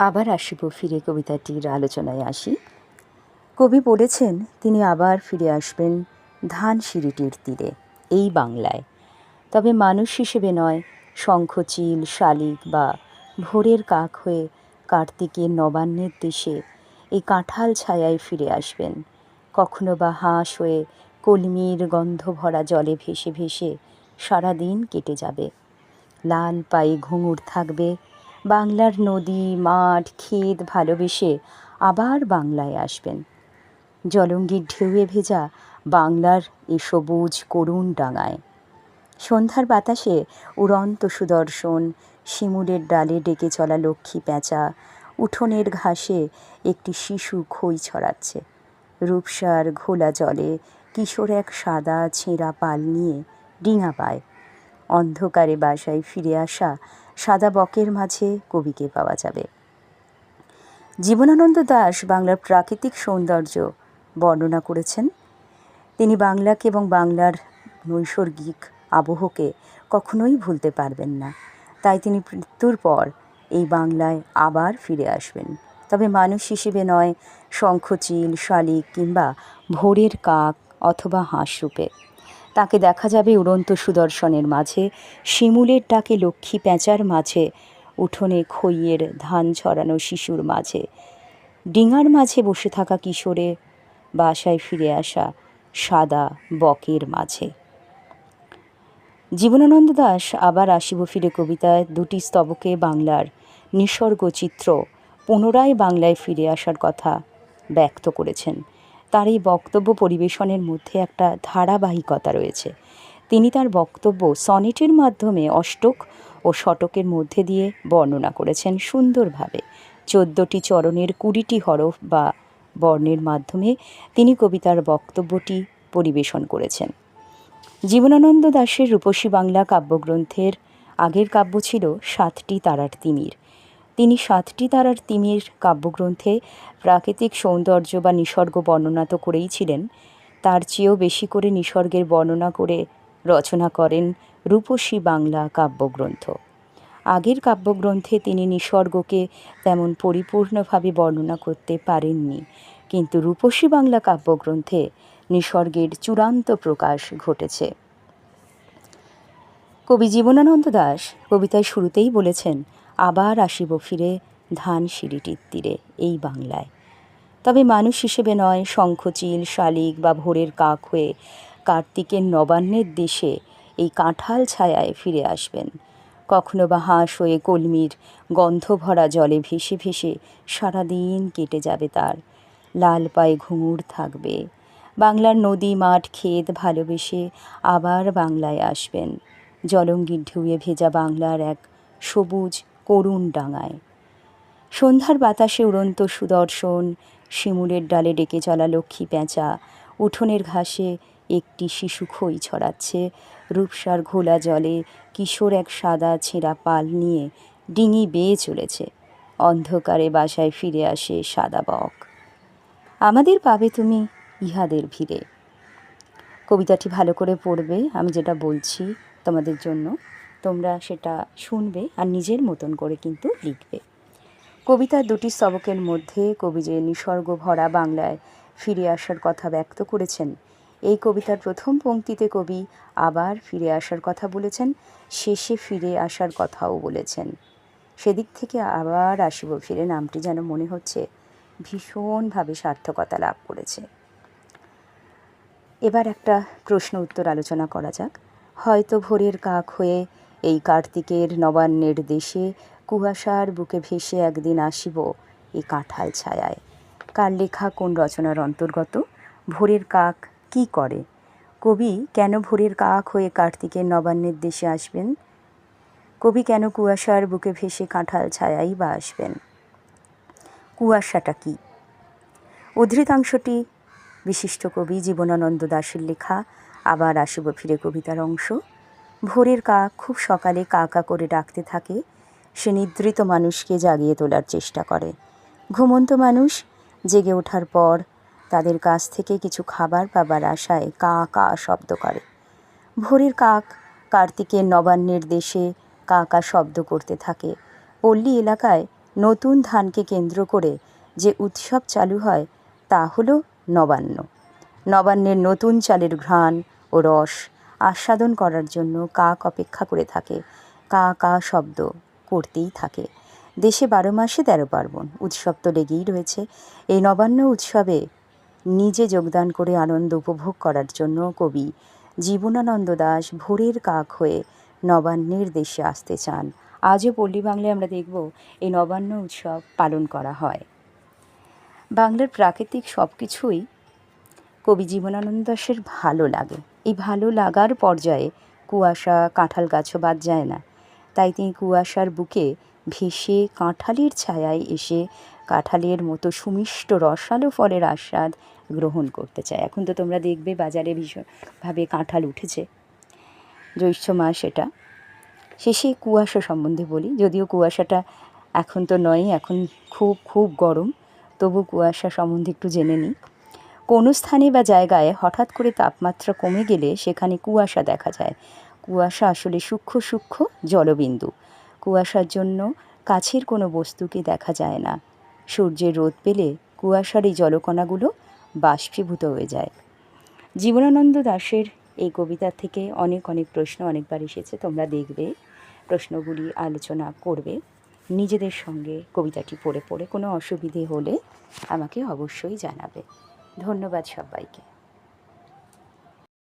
আবার আসিব ফিরে কবিতাটির আলোচনায় আসি। কবি বলেছেন, তিনি আবার ফিরে আসবেন ধানসিঁড়িটির তীরে, এই বাংলায়। তবে মানুষ হিসেবে নয় শঙ্খচিল শালিক বা ভোরের কাক হয়ে কার্তিকের নবান্নের দেশে এই কাঁঠাল ছায়ায় ফিরে আসবেন। কখনো বা হাঁস হয়ে কলমির গন্ধ ভরা জলে ভেসে ভেসে সারাদিন কেটে যাবে। লাল পায়ে ঘুঙুর থাকবে বাংলার নদী, মাঠ, ক্ষেত ভালোবেসে আবার বাংলায় আসবেন। জলঙ্গির ঢেউয়ে ভেজা বাংলার এ সবুজ করুণ ডাঙায়। সন্ধ্যার বাতাসে উড়ন্ত সুদর্শন, শিমুলের ডালে ডেকে চলা লক্ষ্মী প্যাঁচা উঠোনের ঘাসে একটি শিশু খই ছড়াচ্ছে। রূপসার ঘোলা জলে কিশোর এক সাদা ছেঁড়া পাল নিয়ে ডিঙা পায়। অন্ধকারে বাসায় ফিরে আসা সাদা বকের মাঝে কবিকে পাওয়া যাবে। জীবনানন্দ দাশ বাংলার প্রাকৃতিক সৌন্দর্য বর্ণনা করেছেন। তিনি বাংলাকে এবং বাংলার নৈসর্গিক আবহকে কখনোই ভুলতে পারবেন না। তাই তিনি মৃত্যুর পর এই বাংলায় আবার ফিরে আসবেন। তবে মানুষ হিসেবে নয়, শঙ্খচিল, শালিক কিংবা ভোরের কাক অথবা হাঁস রূপে। তাকে দেখা যাবে উড়ন্ত সুদর্শনের মাঝে। শিমুলের ডাকে লক্ষ্মী প্যাঁচার মাঝে, উঠোনে খইয়ের ধান ছড়ানো শিশুর মাঝে। ডিঙার মাঝে বসে থাকা কিশোরে বাসায় ফিরে আসা সাদা বকের মাঝে। জীবনানন্দ দাশ আবার আসিব ফিরে কবিতায়। দুটি স্তবকে বাংলার নিসর্গ চিত্র পুনরায় বাংলায় ফিরে আসার কথা ব্যক্ত করেছেন। তার এই বক্তব্য পরিবেশনের মধ্যে একটা ধারাবাহিকতা রয়েছে। তিনি তার বক্তব্য সনেটের মাধ্যমে অষ্টক ও শটকের মধ্যে দিয়ে বর্ণনা করেছেন সুন্দরভাবে। চোদ্দটি চরণের কুড়িটি হরফ বা বর্ণের মাধ্যমে তিনি কবিতার বক্তব্যটি পরিবেশন করেছেন। জীবনানন্দ দাশের রূপসী বাংলা কাব্যগ্রন্থের আগের কাব্য ছিল সাতটি তারার তিমির। তিনি সাতটি তারার তিমির কাব্যগ্রন্থে প্রাকৃতিক সৌন্দর্য বা নিসর্গ বর্ণনা তো করেই ছিলেন। তার চেয়েও বেশি করে নিসর্গের বর্ণনা করে রচনা করেন রূপসী বাংলা কাব্যগ্রন্থ। আগের কাব্যগ্রন্থে তিনি নিসর্গকে তেমন পরিপূর্ণভাবে বর্ণনা করতে পারেননি, কিন্তু রূপসী বাংলা কাব্যগ্রন্থে নিসর্গের চূড়ান্ত প্রকাশ ঘটেছে। কবি জীবনানন্দ দাশ কবিতায় শুরুতেই বলেছেন আবার আসিব ফিরে ধান সিঁড়িটির তীরে এই বাংলায়। তবে মানুষ হিসেবে নয়, শঙ্খচিল, শালিক বা ভোরের কাক হয়ে কার্তিকের নবান্নের দেশে এই কাঁঠাল ছায়ায় ফিরে আসবেন। কখনো বা হাঁস হয়ে কলমির গন্ধ ভরা জলে ভেসে ভেসে সারাদিন কেটে যাবে তার। লাল পায়ে ঘুঙুর থাকবে। বাংলার নদী, মাঠ, ক্ষেত ভালোবেসে আবার বাংলায় আসবেন। জলঙ্গির ঢুয়ে ভেজা বাংলার এক সবুজ করুণ ডাঙায়। সন্ধ্যার বাতাসে উড়ন্ত সুদর্শন, শিমুলের ডালে ডেকে চলা লক্ষ্মী পেঁচা, উঠোনের ঘাসে একটি শিশু খই ছড়াচ্ছে, রূপসার ঘোলা জলে কিশোর এক সাদা ছেঁড়া পাল নিয়ে ডিঙি বেয়ে চলেছে। অন্ধকারে বাসায় ফিরে আসে সাদা বক। আমাদের পাবে তুমি ইহাদের ভিড়ে। কবিতাটি ভালো করে পড়বে, আমি যেটা বলছি তোমাদের জন্য। তোমরা সেটা শুনবে আর নিজের মতন করে কিন্তু লিখবে। কবিতার দুটি স্তবকের মধ্যে কবি যে নিসর্গ ভরা বাংলায় ফিরে আসার কথা ব্যক্ত করেছেন, এই কবিতার প্রথম পংক্তিতে কবি আবার ফিরে আসার কথা বলেছেন, শেষে ফিরে আসার কথাও বলেছেন। সেদিক থেকে আবার আসিব ফিরে, নামটি যেন মনে হচ্ছে ভীষণভাবে সার্থকতা লাভ করেছে। এবার একটা প্রশ্ন উত্তর আলোচনা করা যাক। হয়তো ভোরের কাক হয়ে এই কার্তিকের নবান্নের দেশে কুয়াশার বুকে ভেসে একদিন আসিব এই কাঁঠাল ছায়ায়। কার লেখা, কোন রচনার অন্তর্গত? ভোরের কাক কি করে? কবি কেন ভোরের কাক হয়ে কার্তিকের নবান্নের দেশে আসবেন? কবি কেন কুয়াশার বুকে ভেসে কাঁঠাল ছায়াই বা আসবেন? কুয়াশাটা কি? উদ্ধৃতাংশটি বিশিষ্ট কবি জীবনানন্দ দাশের লেখা। আবার আসিব ফিরে কবিতার অংশ। ভোরের কাক খুব সকালে কা কা করে ডাকতে থাকে। সে নিদ্রিত মানুষকে জাগিয়ে তোলার চেষ্টা করে। ঘুমন্ত মানুষ জেগে ওঠার পর তাদের কাছ থেকে কিছু খাবার পাবার আশায় কা কা শব্দ করে। ভোরের কাক, কার্তিকের নবান্নের দেশে কা কা শব্দ করতে থাকে। পল্লী এলাকায় নতুন ধানকে কেন্দ্র করে যে উৎসব চালু হয় তা হলো নবান্ন। নবান্নের নতুন চালের ঘ্রাণ ও রস আস্বাদন করার জন্য কাক অপেক্ষা করে থাকে। কা কা শব্দ করতেই থাকে। দেশে বারো মাসে তেরো পার্বণ, উৎসব তো লেগেই রয়েছে। এই নবান্ন উৎসবে নিজে যোগদান করে আনন্দ উপভোগ করার জন্য কবি জীবনানন্দ দাস ভোরের কাক হয়ে নবান্নের দেশে আসতে চান। আজও পল্লী বাংলায় আমরা দেখব এই নবান্ন উৎসব পালন করা হয়। বাংলার প্রাকৃতিক সব কিছুই কবি জীবনানন্দ দাশের ভালো লাগে। এই ভালো লাগার পর্যায়ে কুয়াশা কাঁঠাল গাছও বাদ যায় না। তাই তিনি কুয়াশার বুকে ভেসে কাঁঠালের ছায়ায় এসে কাঁঠালের মতো সুমিষ্ট রসালো ফলের আস্বাদ গ্রহণ করতে চায়। এখন তো তোমরা দেখবে বাজারে ভীষণভাবে কাঁঠাল উঠেছে। জ্যৈষ্ঠ মাস এটা। শেষে কুয়াশা সম্বন্ধে বলি। যদিও কুয়াশাটা এখন তো নয়, এখন খুব খুব গরম, তবু কুয়াশা সম্বন্ধে একটু জেনে নিই। কোনো স্থানে বা জায়গায় হঠাৎ করে তাপমাত্রা কমে গেলে সেখানে কুয়াশা দেখা যায়। কুয়াশা আসলে সূক্ষ্ম সূক্ষ্ম জলবিন্দু। কুয়াশার জন্য কাছের কোনো বস্তুকে দেখা যায় না। সূর্যের রোদ পেলে কুয়াশার এই জলকণাগুলো বাষ্পীভূত হয়ে যায়। জীবনানন্দ দাশের এই কবিতা থেকে অনেক অনেক প্রশ্ন অনেকবার এসেছে। তোমরা দেখবে, প্রশ্নগুলি আলোচনা করবে। নিজেদের সঙ্গে কবিতাটি পড়ে পড়ে কোনো অসুবিধে হলে আমাকে অবশ্যই জানাবে। ধন্যবাদ সবাইকে।